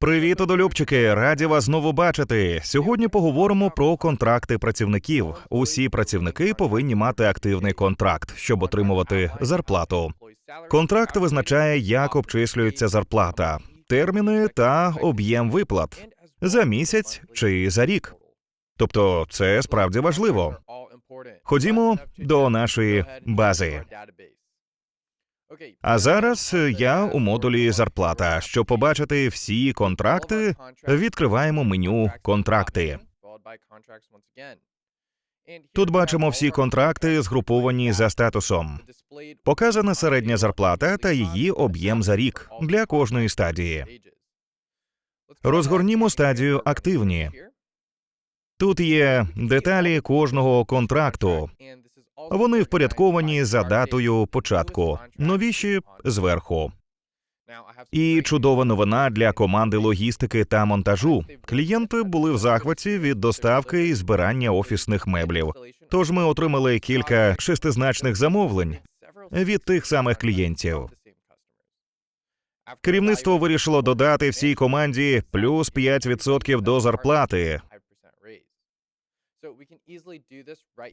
Привіт, одолюбчики! Раді вас знову бачити. Сьогодні поговоримо про контракти працівників. Усі працівники повинні мати активний контракт, щоб отримувати зарплату. Контракт визначає, як обчислюється зарплата, терміни та об'єм виплат за місяць чи за рік. Тобто, це справді важливо. Ходімо до нашої бази. А зараз я у модулі зарплата. Щоб побачити всі контракти, відкриваємо меню контракти. Тут бачимо всі контракти, згруповані за статусом. Показана середня зарплата та її об'єм за рік для кожної стадії. Розгорнімо стадію активні. Тут є деталі кожного контракту. Вони впорядковані за датою початку, новіші зверху. І чудова новина для команди логістики та монтажу. Клієнти були в захваті від доставки і збирання офісних меблів. Тож ми отримали кілька шестизначних замовлень від тих самих клієнтів. Керівництво вирішило додати всій команді плюс 5% до зарплати.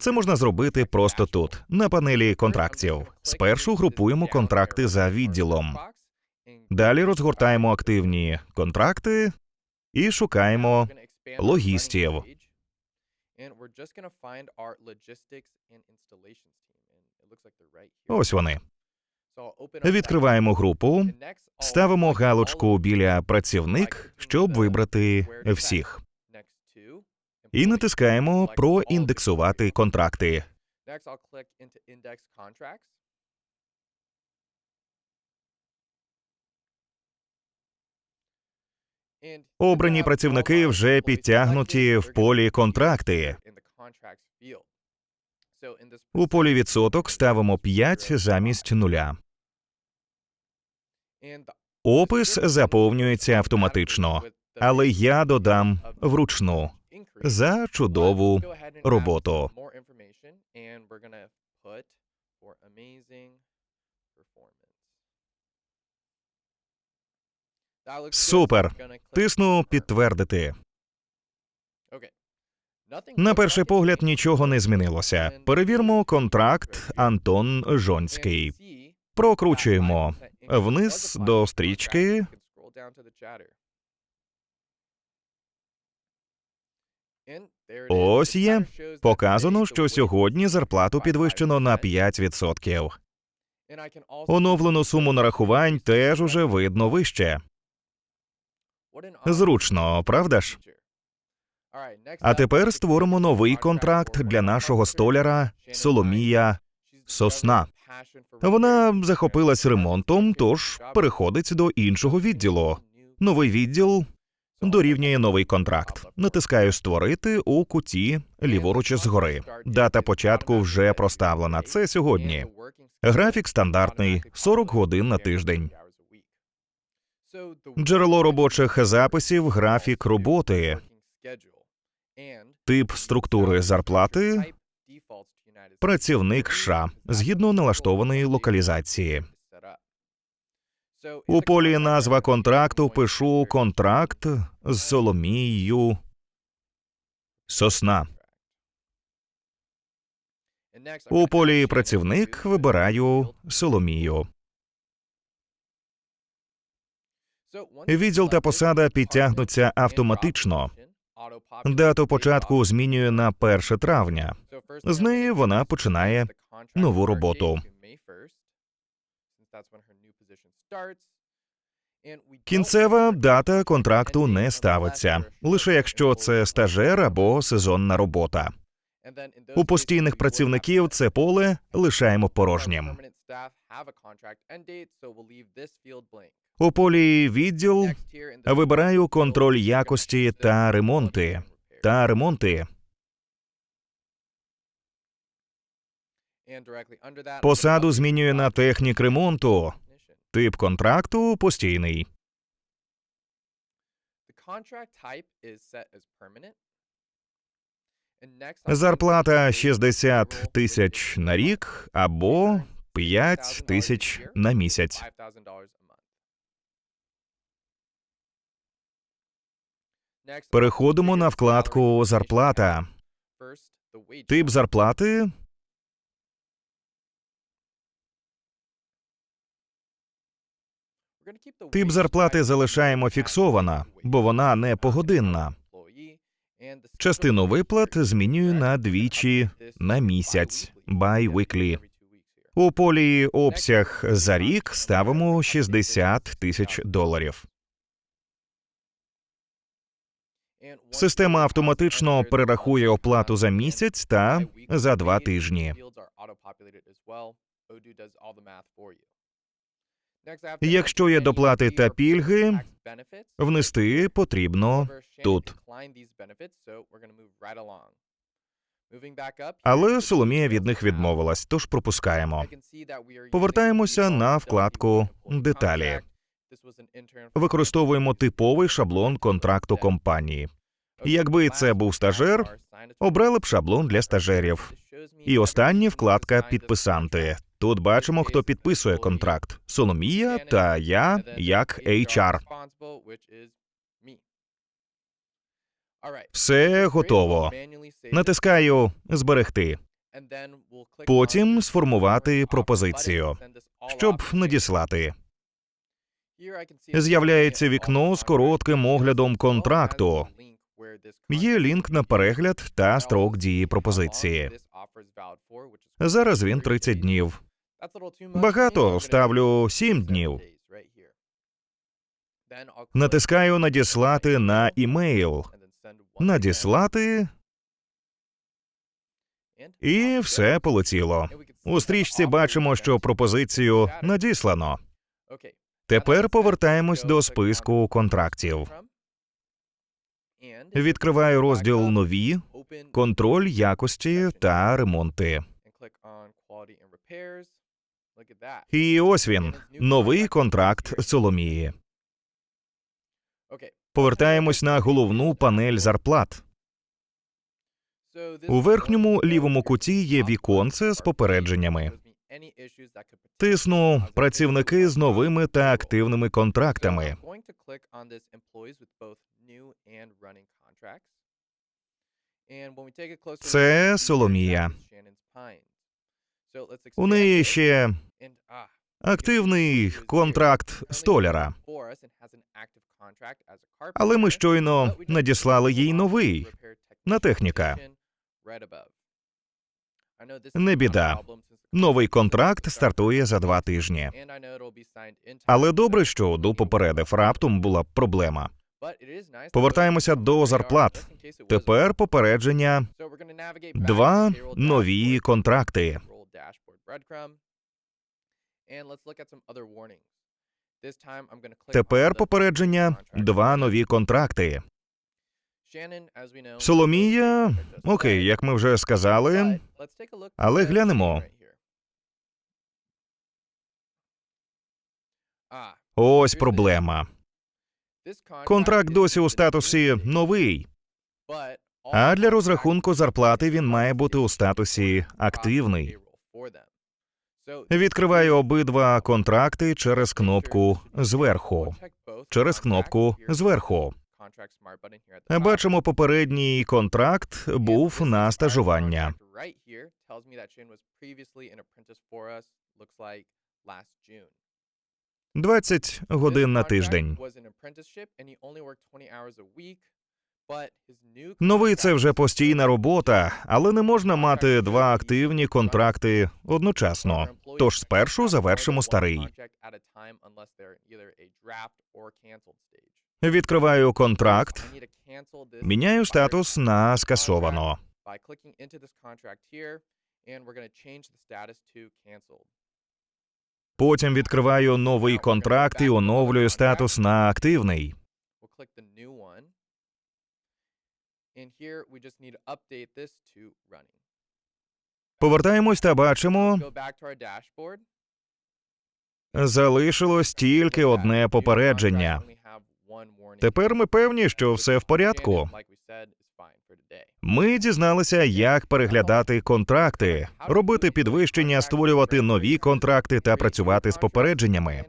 Це можна зробити просто тут, на панелі контрактів. Спершу групуємо контракти за відділом. Далі розгортаємо активні контракти і шукаємо логістів. Ось вони. Відкриваємо групу, ставимо галочку біля працівник, щоб вибрати всіх, і натискаємо проіндексувати контракти. Обрані працівники вже підтягнуті в полі контракти. У полі відсоток ставимо 5 замість нуля. Опис заповнюється автоматично, але я додам вручну за чудову роботу. Супер. Тисну підтвердити. На перший погляд нічого не змінилося. Перевірмо контракт Антон Жонський. Прокручуємо вниз до стрічки. Ось є. Показано, що сьогодні зарплату підвищено на 5%. Оновлену суму нарахувань теж уже видно вище. Зручно, правда ж? А тепер створимо новий контракт для нашого столяра Соломія Сосна. Вона захопилась ремонтом, тож переходить до іншого відділу. Новий відділ дорівнює новий контракт. Натискаю Створити у куті ліворуч згори. Дата початку вже проставлена. Це сьогодні. Графік стандартний 40 годин на тиждень. Джерело робочих записів, графік роботи, тип структури зарплати, працівник США згідно налаштованої локалізації. У полі назва контракту пишу контракт з Соломією Сосна. У полі працівник вибираю Соломію. Відділ та посада підтягнуться автоматично. Дату початку змінює на 1 травня. З неї вона починає нову роботу. Кінцева дата контракту не ставиться, лише якщо це стажер або сезонна робота. У постійних працівників це поле лишаємо порожнім. У полі відділ вибираю контроль якості та ремонти. Та ремонти. Посаду змінюю на технік ремонту. Тип контракту постійний. Зарплата 60 тисяч на рік або 5 тисяч на місяць. Переходимо на вкладку Зарплата. Тип зарплати. Тип зарплати залишаємо фіксована, бо вона не погодинна. Частину виплат змінюю на двічі на місяць bi-weekly. У полі обсяг за рік ставимо 60 тисяч доларів. Система автоматично перерахує оплату за місяць та за два тижні. Якщо є доплати та пільги, внести потрібно тут. Але Соломія від них відмовилась, тож пропускаємо. Повертаємося на вкладку Деталі. Використовуємо типовий шаблон контракту компанії. Якби це був стажер, обрали б шаблон для стажерів. І остання вкладка Підписанти. Тут бачимо, хто підписує контракт: Соломія та я як HR. Все готово. Натискаю Зберегти. Потім сформувати пропозицію, щоб надіслати. З'являється вікно з коротким оглядом контракту. Є лінк на перегляд та строк дії пропозиції. Зараз він 30 днів. Багато ставлю 7 днів. Натискаю надіслати на імейл. Надіслати і все полетіло. У стрічці бачимо, що пропозицію надіслано. Тепер повертаємось до списку контрактів. Відкриваю розділ нові, контроль якості та ремонти. І ось він новий контракт Соломії. Повертаємось на головну панель зарплат. У верхньому лівому куті є віконце з попередженнями. Тисну працівники з новими та активними контрактами. Це Соломія. У неї ще активний контракт столяра. Але ми щойно надіслали їй новий на техніка. Не біда. Новий контракт стартує за два тижні. Але добре, що Оду попередив, раптом була б проблема. Повертаємося до зарплат. Тепер попередження два нові контракти. Тепер попередження. два нові контракти. Соломія, окей, як ми вже сказали, але глянемо. Ось проблема. Контракт досі у статусі новий, а для розрахунку зарплати він має бути у статусі активний. Відкриваю обидва контракти через кнопку зверху. Через кнопку зверху. Бачимо, попередній контракт був на стажування. 20 годин на тиждень. Новий це вже постійна робота, але не можна мати два активні контракти одночасно. Тож спершу завершимо старий. Відкриваю контракт, міняю статус на скасовано. Потім відкриваю новий контракт і оновлюю статус на активний. Повертаємось та бачимо. Залишилось тільки одне попередження. Тепер ми певні, що все в порядку. Ми дізналися, як переглядати контракти, робити підвищення, створювати нові контракти та працювати з попередженнями.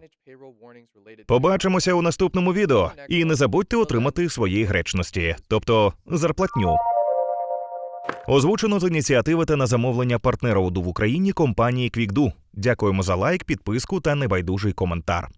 Побачимося у наступному відео. І не забудьте отримати свої гречності, тобто зарплатню. Озвучено з ініціативи та на замовлення партнера УДУ в Україні компанії QuickDo. Дякуємо за лайк, підписку та небайдужий коментар.